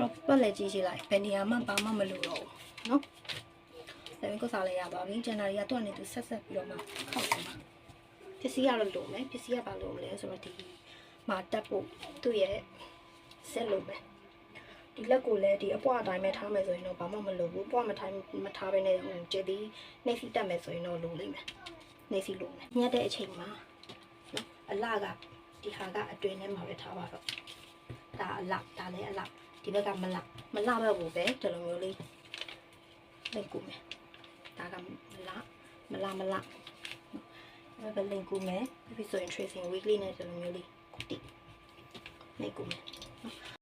crop ပတ်လက်ကြည့်ကြည့်လိုက်ဘယ်နေရာမှဘာမှမလိုတော့ဘူးနော်ဒါပေမဲ့ကိုယ်စားလဲရပါပြီဂျန်နာရီကသူ့အနေနဲ့သူဆက်ဆက်ပြီးတော့မှခောက်တယ်မှာပစ္စည်းကတော့လိုမယ်ပစ္စည်းကဘာလိုမလဲဆိုတော့ဒီမှာတက်ဖို့သူ့ရဲ့ဆက်လိုမယ်ဒီလက်ကိုလည်းဒီအပွားအတိုင်းပဲထားမယ်ဆိုရင်တော့ဘာမှမလိုဘူးပွားမထိုင်မထားဘဲနဲ့ဟိုကျက်ဒီနှိပ်စီတက်မယ်ဆိုရင်တော့လိုလိမ့်မယ်နှိပ်စီလိုမယ်ညက်တဲ့အချိန်မှာနော်အလကဒီဟာကအတွင်းထဲမှာပဲထားပါတော့ဒါအလဒါလည်းအလ ဒီဘက်ကမလမလဘက်ကိုပဲဒီလိုမျိုးလေးလိုက်ကူမယ်ဒါကမလမလမလနော်အဲ့ဘက်လင်ကူမယ်ပြီးဆိုရင် tracing weekly နဲ့ဒီလိုမျိုးလေးတိလိုက်ကူမယ်နော်